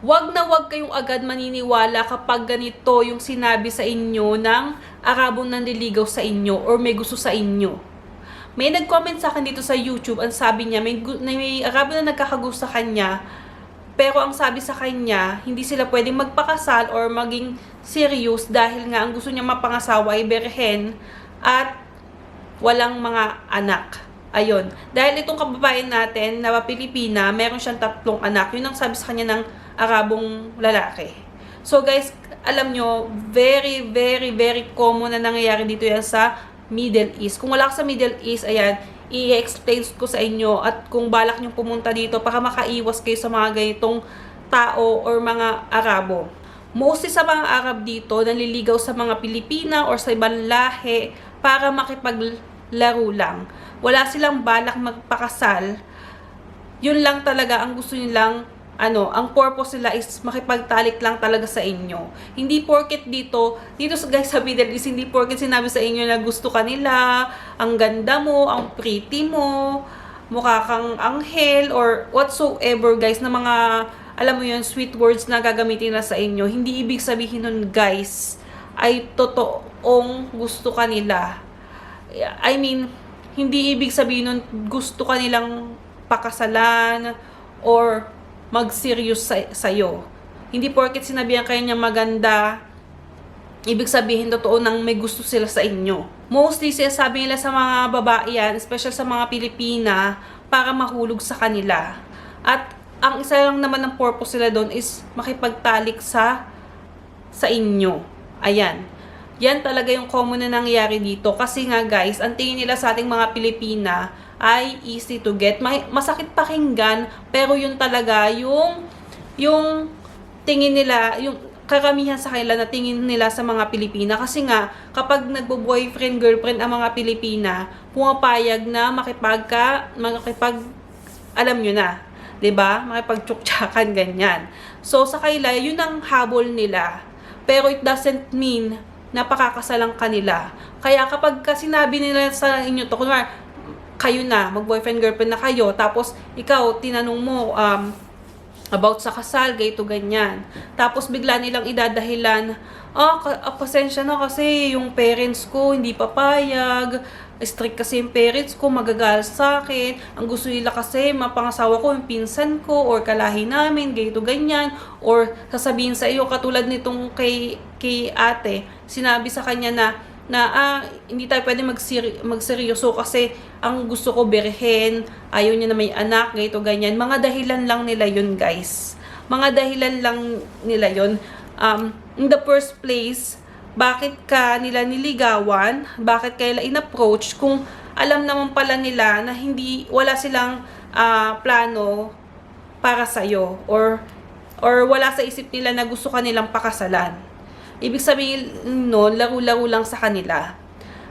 Huwag na huwag kayong agad maniniwala kapag ganito yung sinabi sa inyo ng Arabong nanliligaw sa inyo or may gusto sa inyo. May nag-comment sa akin dito sa YouTube, ang sabi niya, may, may Arabo na nagkakagusto sa kanya, pero ang sabi sa kanya, hindi sila pwedeng magpakasal or maging serious dahil nga ang gusto niya mapangasawa ay berhen at walang mga anak. Ayun. Dahil itong kababayan natin na Pilipina, meron siyang tatlong anak. Yun ang sabi sa kanya ng Arabong lalaki. So guys, alam nyo, very, very, very common na nangyayari dito yan sa Middle East. Kung wala ka sa Middle East, ayan, i-explain ko sa inyo at kung balak nyo pumunta dito para makaiwas kayo sa mga ganitong tao or mga Arabo. Mostly sa mga Arab dito, nanliligaw sa mga Pilipina or sa ibang lahi para makipaglaro lang. Wala silang balak magpakasal. Yun lang talaga ang gusto nilang ano, ang purpose nila is makipagtalik lang talaga sa inyo. Hindi porket dito, dito guys sa Middle East, hindi porket sinabi sa inyo na gusto ka nila, ang ganda mo, ang pretty mo, mukha kang anghel, or whatsoever guys, na mga, alam mo yun, sweet words na gagamitin nila sa inyo. Hindi ibig sabihin nun guys, ay totoong gusto ka nila. I mean, hindi ibig sabihin nun gusto ka nilang pakasalan or mag-serious sa sa'yo. Hindi porket sinabihan kayo niya maganda, ibig sabihin totoo nang may gusto sila sa inyo. Mostly sinasabi nila sa mga babae yan, especially sa mga Pilipina, para mahulog sa kanila. At ang isa lang naman ng purpose nila doon is makipagtalik sa sa inyo. Ayan. Yan talaga yung common na nangyayari dito. Kasi nga guys, ang tingin nila sa ating mga Pilipina ay easy to get. Masakit pakinggan, pero yun talaga yung yung tingin nila, yung karamihan sa kanila na tingin nila sa mga Pilipina. Kasi nga, kapag nagbo-boyfriend, girlfriend ang mga Pilipina, pumapayag na makipagka, makipag, alam nyo na, 'di ba? Makipagtsuktsakan ganyan. So sa kanila, yun ang habol nila. Pero it doesn't mean na pakakasalang kanila. Kaya kapag ka sinabi nila sa inyo to, kunwari, kayo na, mag-boyfriend, girlfriend na kayo, tapos ikaw, tinanong mo, um, about sa kasal, gayto ganyan. Tapos bigla nilang idadahilan, ah, ah, pasensya na kasi yung parents ko hindi papayag, strict kasi yung parents ko, magagal sa akin, ang gusto nila kasi mapangasawa ko yung pinsan ko, or kalahi namin, gayto ganyan, or sasabihin sa iyo, katulad nitong kay, kay ate, sinabi sa kanya na, na ah, hindi tayo pwede magseri- magseryoso kasi ang gusto ko berhen, ayaw niya na may anak, ganito ganyan. Mga dahilan lang nila yun, guys. Mga dahilan lang nila yun. Um, in the first place, bakit ka nila niligawan? Bakit ka nila in-approach kung alam naman pala nila na hindi, wala silang ah, plano para sa'yo or or wala sa isip nila na gusto ka nilang pakasalan. Ibig sabihin nun, laro-laro lang sa kanila.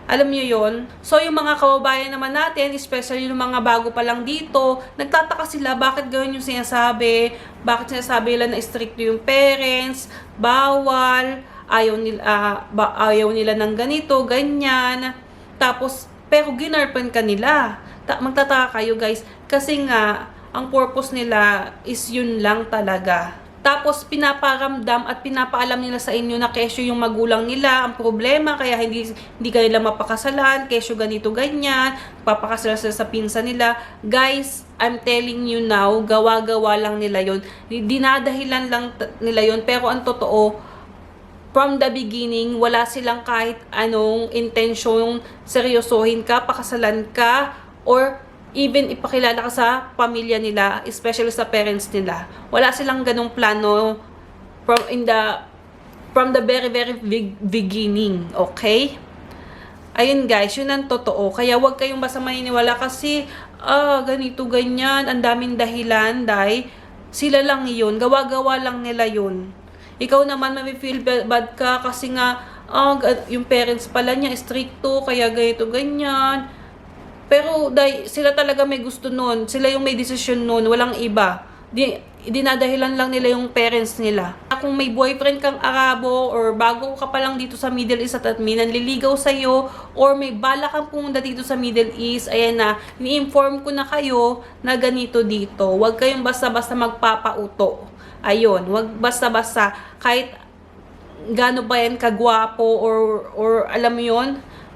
Alam niyo yon So, yung mga kababayan naman natin, especially yung mga bago pa lang dito, nagtataka sila bakit gawin yung sinasabi, bakit sinasabi nila na strict yung parents, bawal, ayaw nila, ah, ba, ayaw nila ng ganito, ganyan. Tapos, pero ginarpan ka nila. Ta- magtataka kayo guys, kasi nga, ang purpose nila is yun lang talaga. Tapos pinaparamdam at pinapaalam nila sa inyo na kesyo yung magulang nila, ang problema, kaya hindi, hindi ka nila mapakasalan, kesyo ganito ganyan, papakasalan sila sa pinsa nila. Guys, I'm telling you now, gawa-gawa lang nila yon Dinadahilan lang nila yon pero ang totoo, from the beginning, wala silang kahit anong intensyong seryosohin ka, pakasalan ka, or even ipakilala ka sa pamilya nila, especially sa parents nila. Wala silang ganong plano from in the from the very very big beginning, okay? Ayun guys, yun ang totoo. Kaya huwag kayong basta maniniwala kasi ah, ganito, ganyan, ang daming dahilan, dahil sila lang yun, gawa-gawa lang nila yun. Ikaw naman, may feel bad ka kasi nga, ah, yung parents pala niya, stricto, kaya ganito, ganyan. Pero dahil sila talaga may gusto nun, sila yung may desisyon nun, walang iba. Di, dinadahilan lang nila yung parents nila. Kung may boyfriend kang Arabo or bago ka pa lang dito sa Middle East at may nanliligaw sa'yo or may bala kang pumunta dito sa Middle East, ayan na, ni-inform ko na kayo na ganito dito. Huwag kayong basta-basta magpapauto. Ayun, wag basta-basta kahit gaano ba yan kagwapo or or alam mo yun,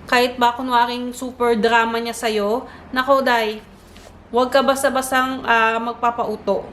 kahit ba kunwaring super drama niya sa'yo, nako day, wag ka basta-bastang ah, magpapauto.